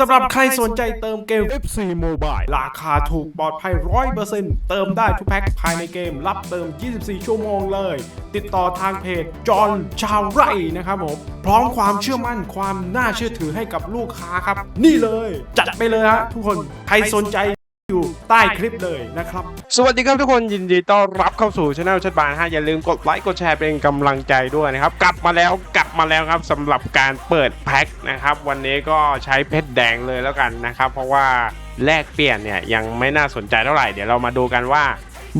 สำหรับใครสนใจเติมเกม FC Mobile ราคาถูกปลอดภัย 100%เติมได้ทุกแพ็คภายในเกม รับเติม 24 ชั่วโมงเลย ติดต่อทางเพจจอห์นชาวไร่นะครับผม พร้อมความเชื่อมั่นความน่าเชื่อถือให้กับลูกค้าครับ นี่เลย จัดไปเลยฮะทุกคน ใครสนใจ อยู่ใต้คลิปเลยนะครับ สวัสดีครับทุกคนยินดีต้อนรับเข้าสู่ช anel ชัดบานฮะอย่าลืมกดไลค์กดแชร์เป็นกำลังใจด้วยนะครับ กลับมาแล้วกลับมาแล้วครับสำหรับการเปิดแพ็คนะครับ วันนี้ก็ใช้เพชรแดงเลยแล้วกันนะครับ เพราะว่าแลกเปลี่ยนเนี่ยยังไม่น่าสนใจเท่าไหร่เดี๋ยวเรามาดูกันว่า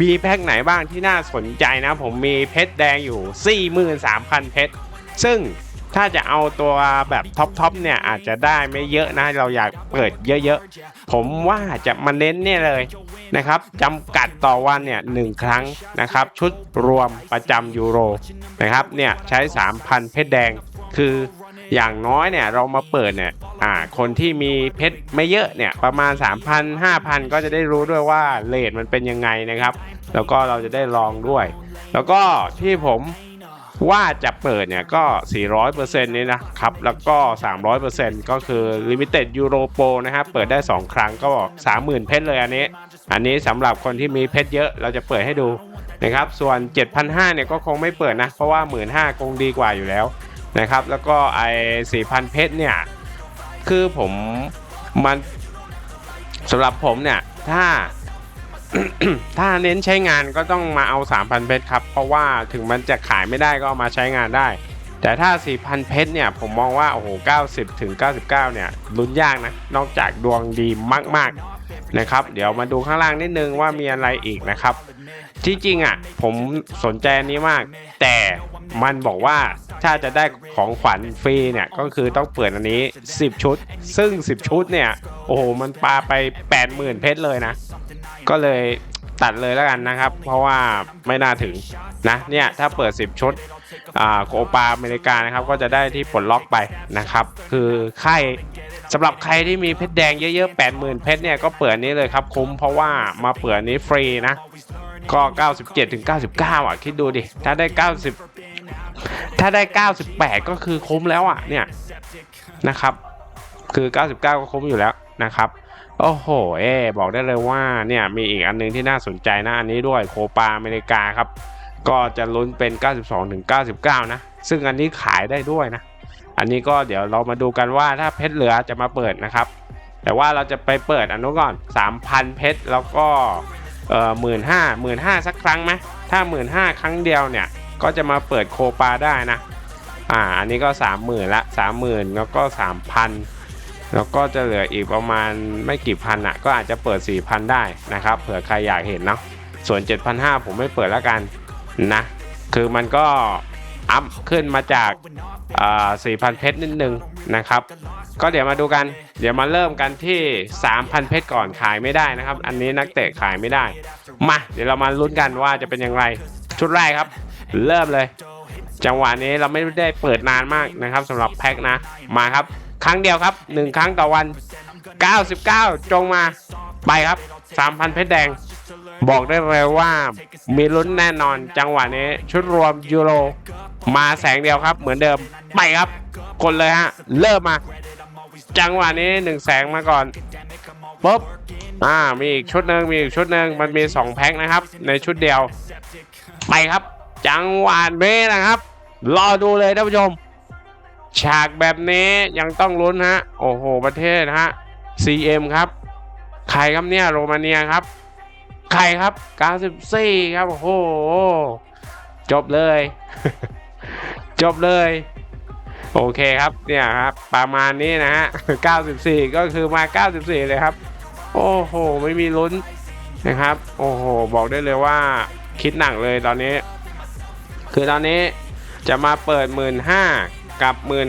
มีแพ็คไหนบ้างที่น่าสนใจนะ ผมมีเพชรแดงอยู่ 43,000 เพชรซึ่ง ถ้าจะเอาตัวแบบท็อปทอปเนี่ยอาจจะได้ไม่เยอะนะ เราอยากเปิดเยอะๆ ผมว่าจะมาเน้นเนี่ยเลยนะครับจำกัดต่อวันเนี่ยหนึ่งครั้งนะครับ ชุดรวมประจำยูโรนะครับเนี่ยใช้ 3,000 เพชรแดงคืออย่างน้อยเนี่ยเรามาเปิดเนี่ยอ่าคนที่มีเพชรไม่เยอะเนี่ยประมาณ 3,000 5,000 ก็จะได้รู้ด้วยว่าเลทมันเป็นยังไงนะครับ แล้วก็เราจะได้ลองด้วย แล้วก็ที่ผม ว่าจะเปิดเนี่ยก็ 400%นี้นะครับ แล้วก็ 300%ก็คือ Limited Euro Pro นะครับ เปิดได้ 2 ครั้งก็30,000 เพชรเลยอันนี้ อันนี้สำหรับคนที่มีเพชรเยอะเราจะเปิดให้ดูนะครับ ส่วน 7,500 เนี่ยก็คงไม่เปิดนะ เพราะว่า 15,000คงดีกว่าอยู่แล้วนะครับ แล้วก็ไอ้4,000 เพชรเนี่ย คือผมมันสำหรับผมเนี่ย ถ้า ถ้าเน้นใช้งานก็ต้องมาเอา 3,000 เพชรครับ เพราะว่าถึงมันจะขายไม่ได้ก็เอามาใช้งานได้ แต่ถ้า 4,000 เพชรเนี่ย ผมมองว่า โอ้โห 90 ถึง 99 เนี่ยลุ้นยากนะ นอกจากดวงดีมาก ๆ นะครับ เดี๋ยวมาดูข้างล่างนิดนึงว่ามีอะไรอีกนะครับที่จริงอะ ผมสนใจนนี้มาก แต่มันบอกว่าถ้าจะได้ของขวัญฟรีเนี่ย ก็คือต้องเปิดอันนี้ 10 ชุด ซึ่ง 10 ชุดเนี่ย โอ้โห มันปาไป 80,000 เพชรเลยนะ ก็เลยตัดเลยแล้วกันนะครับ เพราะว่าไม่น่าถึงนะเนี่ยถ้าเปิด 10 ชุดโคปาอเมริกานะครับก็จะได้ที่ปลดล็อกไปนะครับ คือค่ายสำหรับใครที่มีเพชรแดงเยอะๆ 80,000 เพชรเนี่ยก็เปิดนี้เลยครับคุ้มเพราะว่ามาเปิดนี้ฟรีนะ ก็ 97ถึง99 อะ คิดดูดิ ถ้าได้ 90 ถ้าได้ 98 ก็คือคุ้มแล้วอะเนี่ยนะครับ คือ 99 ก็คุ้มอยู่แล้วนะครับ โอ้โห เอ๊บอกได้เลยว่าเนี่ยมีอีกอันนึงที่น่าสนใจนะอันนี้ด้วยโคปาอเมริกาครับ ก็จะลุ้นเป็น 92ถึง99 นะ ซึ่งอันนี้ขายได้ด้วยนะ อันนี้ก็เดี๋ยวเรามาดูกันว่าถ้าเพชรเหลือจะมาเปิดนะครับ แต่ว่าเราจะไปเปิดอันนู้นก่อน 3,000 เพชรแล้วก็เอ่อหมื่นห้าหมื่นห้าสักครั้งไหมถ้าหมื่นห้าครั้งเดียวเนี่ยก็จะมาเปิดโคปาได้นะ อ่าอันนี้ก็30,000ละ30,000แล้วก็3,000 แล้วก็จะเหลืออีกประมาณไม่กี่พันอะ ก็อาจจะเปิด 4,000 ได้นะครับ เผื่อใครอยากเห็นเนาะส่วน 7,500 ผมไม่เปิดแล้วกันนะ คือมันก็อัพขึ้นมาจากอ่า4,000 เพชรนิดนึงนะครับ ก็เดี๋ยวมาดูกัน เดี๋ยวมาเริ่มกันที่ 3,000 เพชรก่อนขายไม่ได้นะครับ อันนี้นักเตะขายไม่ได้ มา เดี๋ยวเรามาลุ้นกันว่าจะเป็นอย่างไร ชุดแรกครับ เริ่มเลย จังหวะนี้เราไม่ได้เปิดนานมากนะครับสำหรับแพ็คนะ มาครับ ครั้งเดียวครับ 1 ครั้งต่อวัน 99 จงมาไปครับ 3,000 เพชรแดง บอกได้เลยว่ามีลุ้นแน่นอนจังหวะนี้ ชุดรวมยูโร มาแสงเดียวครับ เหมือนเดิมไปครับกดเลยฮะ เริ่มมา จังหวะนี้หนึ่งแสงมาก่อนปุ๊บอ่ามีอีกชุดหนึ่งมีอีกชุดหนึ่งมันมี 2 แพ็คนะครับ ในชุดเดียว ไปครับ จังหวะนี้นะครับ รอดูเลยท่านผู้ชม ฉากแบบนี้ยังต้องลุ้นฮะ โอ้โห ประเทศฮะ CM ครับ ใครครับเนี่ยโรมาเนียครับ ใครครับ94ครับ โอ้โห จบเลย จบเลย โอเคครับ เนี่ยครับ ประมาณนี้นะฮะ 94 ก็คือมา 94 เลยครับ โอ้โห ไม่มีลุ้นนะครับ โอ้โห บอกได้เลยว่าคิดหนักเลยตอนนี้ คือตอนนี้จะมาเปิด1 5ื่นห้า กับ 1 5ื่น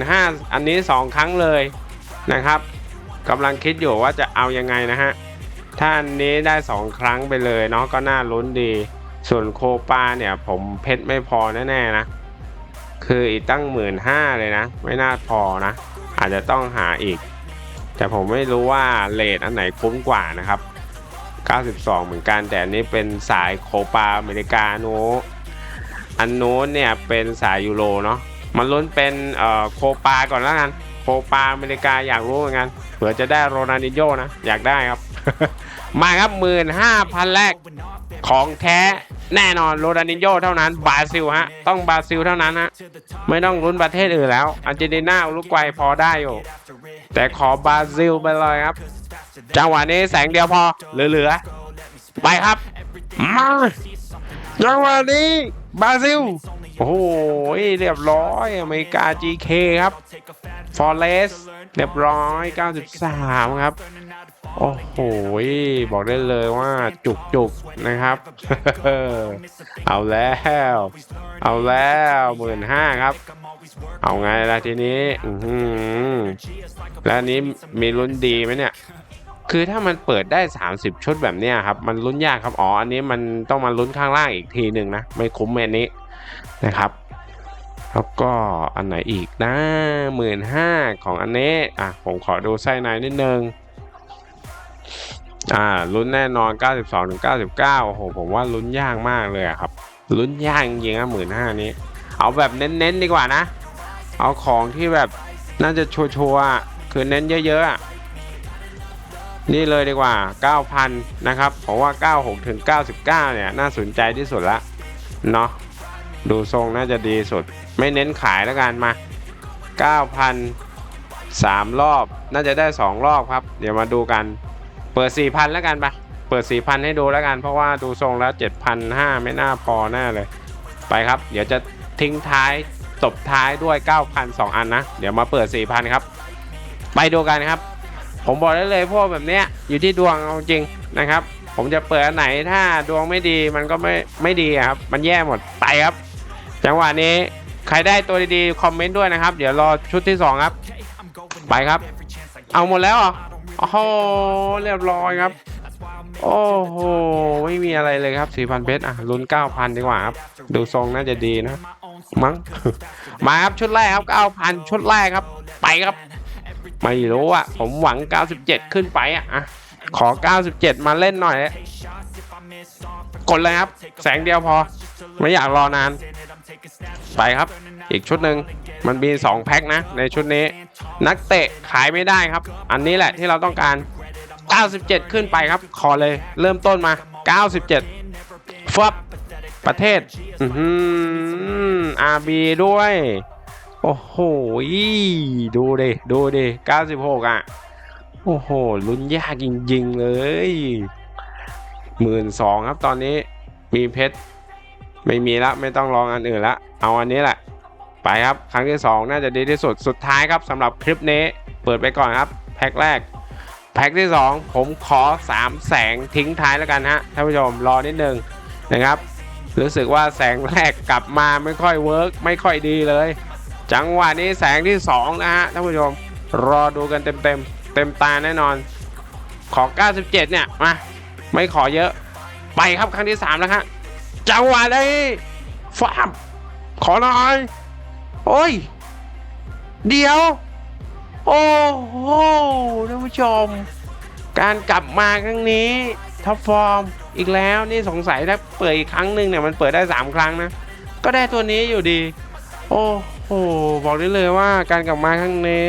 อันนี้ 2 ครั้งเลยนะครับกำลังคิดอยู่ว่าจะเอายังไงนะฮะถ้าอันนี้ได้ 2 ครั้งไปเลยเนาะก็น่าลุ้นดี ส่วนโคปาเนี่ยผมเพชรไม่พอแน่ๆนะ คืออีกตั้งหมื่นห้าเลยนะ ไม่น่าพอนะ อาจจะต้องหาอีก แต่ผมไม่รู้ว่าเลทอันไหนคุ้มกว่านะครับ 92 เหมือนกัน แต่อันนี้เป็นสายโคปาอเมริกาโนอันโน้นเนี่ยเป็นสายยูโรเนาะ มันล้นเป็นโคปาก่อนแล้วกันโปรปาอเมริกาอยากรู้เหมือนกันเผื่อจะได้โรนัลดิโญ่นะ อยากได้ครับ มาครับหมื่นห้าพันแรกของแท้แน่นอนโรนัลดิโญ่เท่านั้นบราซิลฮะ ต้องบราซิลเท่านั้นฮะ ไม่ต้องลุ้นประเทศอื่นแล้วอาร์เจนตินาอุรุกวัยพอได้อยู่ แต่ขอบราซิลไปเลยครับ จังหวะนี้แสงเดียวพอเหลือๆไปครับมาจังหวะนี้บราซิล โอ้โหเรียบร้อยอเมริกา GK ครับฟอร์เรสเรียบร้อย 93 ครับ โอ้โห บอกได้เลยว่าจุกจุกๆนะครับ เอาแล้ว เอาแล้วหมื่นห้าครับ เอาไงล่ะทีนี้ อืแล้วนี้มีลุ้นดีไหมเนี่ย คือถ้ามันเปิดได้ 30 ชุดแบบเนี้ยครับ มันลุ้นยากครับ อ๋อ อันนี้มันต้องมาลุ้นข้างล่างอีกทีหนึ่งนะ ไม่คุ้มอันนี้ นะครับแล้วก็อันไหนอีกนะหมื่นห้าของอันนี้อะผมขอดูไส้ในนิดนึงอ่าลุ้นแน่นอน 92ถึง99โอ้โหผมว่าลุ้นยากมากเลยครับลุ้นยากจริงๆอะหมื่นห้านี้ เอาแบบเน้นๆดีกว่านะ เอาของที่แบบน่าจะชัวร์ๆคือเน้นเยอะๆนี่เลยดีกว่า 9,000 นะครับผมว่า 96ถึง99 เนี่ย น่าสนใจที่สุดละเนาะ ดูทรงน่าจะดีสุด ไม่เน้นขายแล้วกันมา 9,000 3 รอบ น่าจะได้ 2 รอบครับ เดี๋ยวมาดูกัน เปิด 4,000 แล้วกันไป เปิด 4,000 ให้ดูแล้วกัน เพราะว่าดูทรงแล้ว 7,500 ไม่น่าพอแน่เลย ไปครับ เดี๋ยวจะทิ้งท้ายตบท้ายด้วย 9,000 2 อันนะ เดี๋ยวมาเปิด 4,000 ครับ ไปดูกันครับ ผมบอกได้เลยพวกแบบเนี้ยอยู่ที่ดวงเอาจริงนะครับ ผมจะเปิดอันไหนถ้าดวงไม่ดีมันก็ไม่ไม่ดีครับ มันแย่หมดไปครับ จังหวะนี้ใครได้ตัวดีๆ คอมเมนต์ด้วยนะครับ เดี๋ยวรอชุดที่ 2 ครับ ไปครับ เอาหมดแล้วเหรอโอ้โหเรียบร้อยครับ โอ้โห ไม่มีอะไรเลยครับ 4,000 เพชรอะลุ้น 9,000 ดีกว่าครับ ดูทรงน่าจะดีนะ มั้ง มาครับ ชุดแรกครับ 9,000 ชุดแรกครับ ไปครับ ไม่รู้อะ ผมหวัง 97 ขึ้นไปอะอะขอ 97 มาเล่นหน่อย กดเลยครับ แสงเดียวพอ ไม่อยากรอนาน ไปครับ อีกชุดหนึ่งมันมี 2 แพ็คนะ ในชุดนี้ นักเตะขายไม่ได้ครับ อันนี้แหละที่เราต้องการ 97 ขึ้นไปครับ ขอเลยเริ่มต้นมา 97ฟับประเทศอือหือ RB ด้วย โอ้โหดูดิดูดิ96 อะ โอ้โห ลุ้นยากจริง ๆ เลยหมื่นสองครับตอนนี้มีเพชร ไม่มีละไม่ต้องลองอันอื่นละ เอาอันนี้แหละ ไปครับครั้งที่ 2 น่าจะดีที่สุดสุดท้ายครับสำหรับคลิปนี้เปิดไปก่อนครับ แพ็คแรก แพ็คที่ 2 ผมขอ 3 แสงทิ้งท้ายแล้วกันฮะท่านผู้ชมรอนิดนึงนะครับ รู้สึกว่าแสงแรกกลับมาไม่ค่อยเวิร์กไม่ค่อยดีเลย จังหวะนี้แสงที่ 2 นะฮะท่านผู้ชมรอดูกันเต็มเต็มเต็มตาแน่นอน ขอ 97 เนี่ยมาไม่ขอเยอะ ไปครับครั้งที่ 3 แล้วครับ จังหวะนี้ฟาบขอหน่อย โอ้ย เดี๋ยว โอ้โหท่านผู้ชม การกลับมาครั้งนี้ท็อปฟอร์มอีกแล้วนี่สงสัยถ้าเปิดอีกครั้งหนึ่งเนี่ยมันเปิดได้ 3 ครั้งนะ ก็ได้ตัวนี้อยู่ดี โอ้โหบอกได้เลยว่าการกลับมาครั้งนี้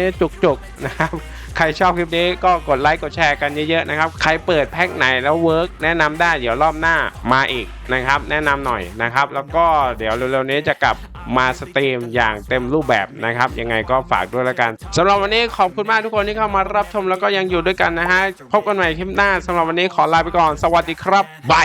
จุกๆนะครับ ใครชอบคลิปนี้ก็กดไลค์กดแชร์กันเยอะๆนะครับ ใครเปิดแพ็คไหนแล้วเวิร์กแนะนำได้เดี๋ยวรอบหน้ามาอีกนะครับ แนะนำหน่อยนะครับ แล้วก็เดี๋ยวเร็วๆนี้จะกลับมาสตรีมอย่างเต็มรูปแบบนะครับ ยังไงก็ฝากด้วยล้วกันสำหรับวันนี้ขอบคุณมากทุกคนที่เข้ามารับชมแล้วก็ยังอยู่ด้วยกันนะฮะพบกันใหม่คลิปหน้าสำหรับวันนี้ขอลาไปก่อน สวัสดีครับบาย